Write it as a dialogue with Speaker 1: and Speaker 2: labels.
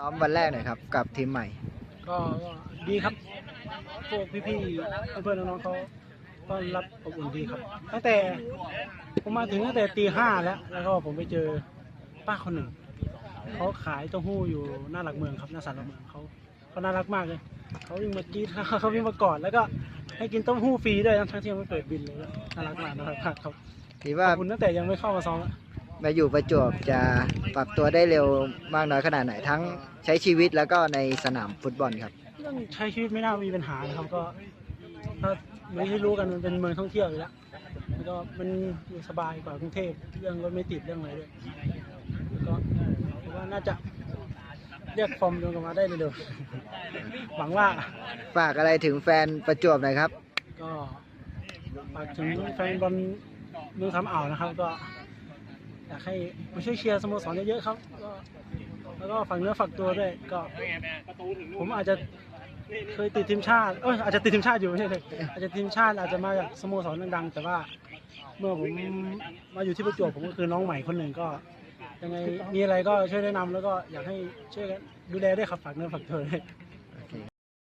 Speaker 1: ซ้อมวันแรกหน่อยครับ กับทีมใหม่
Speaker 2: ก็ก็ดีครับพวกพี่ๆเพื่อนๆน้องๆเขาต้อนรับอบอุ่นดีครับ ตั้งแต่ผมมาถึงตั้งแต่ตีห้าแล้ว แล้วก็ผมไปเจอป้าคนหนึ่งเขาขายเต้าหู้อยู่หน้าหลักเมืองครับหน้าศาลหลักเมืองเขาเขาน่ารักมากเลยเขาวิ่งมากรีดเขาวิ่งมากอดแล้วก็ให้กินเต้าหู้ฟรีด้วยทั้งที่ยังไม่เปิดบินเลยน่ารักมากน่ารักมากครับ
Speaker 1: คิด
Speaker 2: ข
Speaker 1: ว่า
Speaker 2: อบคุณตั้งแต่ยังไม่เข้ามาซ้อมอะ
Speaker 1: มาอยู่ประจวบจะปรับตัวได้เร็วมากน้อยขนาดไหนทั้งใช้ชีวิตแล้วก็ในสนามฟุตบอลครับ
Speaker 2: เรื่องใช้ชีวิตไม่น่ามีปัญหานะครับก็ถ้าไม่ที่รู้กันมันเป็นเมืองท่องเที่ยวอยู่แล้วแล้วก็มันอยู่สบายกว่ากรุงเทพเรื่องรถไม่ติดเรื่องอะไรด้วยแล้วก็ผมว่าน่าจะเรียกฟอร์มลงกลับมาได้เร็วๆหวังว่า
Speaker 1: ฝากอะไรถึงแฟนประจวบหน่อยครับ
Speaker 2: ก็ฝากถึงแฟนบอลเมืองคำอ่าวนะครับก็ อยากให้มาช่วยเชียร์สโมสรเยอะๆครับ แล้วก็ฝากเนื้อฝากตัวด้วยก็ ผมอาจจะเคยติดทีมชาติเอยอาจจะติดทีมชาติอยู่ไม่ใช่เลยอาจจะทีมชาติอาจจะมาจากสโมสรดังๆแต่ว่าเมื่อผมมาอยู่ที่ประจวบผมก็คือน้องใหม่คนหนึ่งก็ยังไงมีอะไรก็ช่วยแนะนำแล้วก็อยากให้ช่วยกันดูแลด้วยครับฝากเนื้อฝากตัวด้วย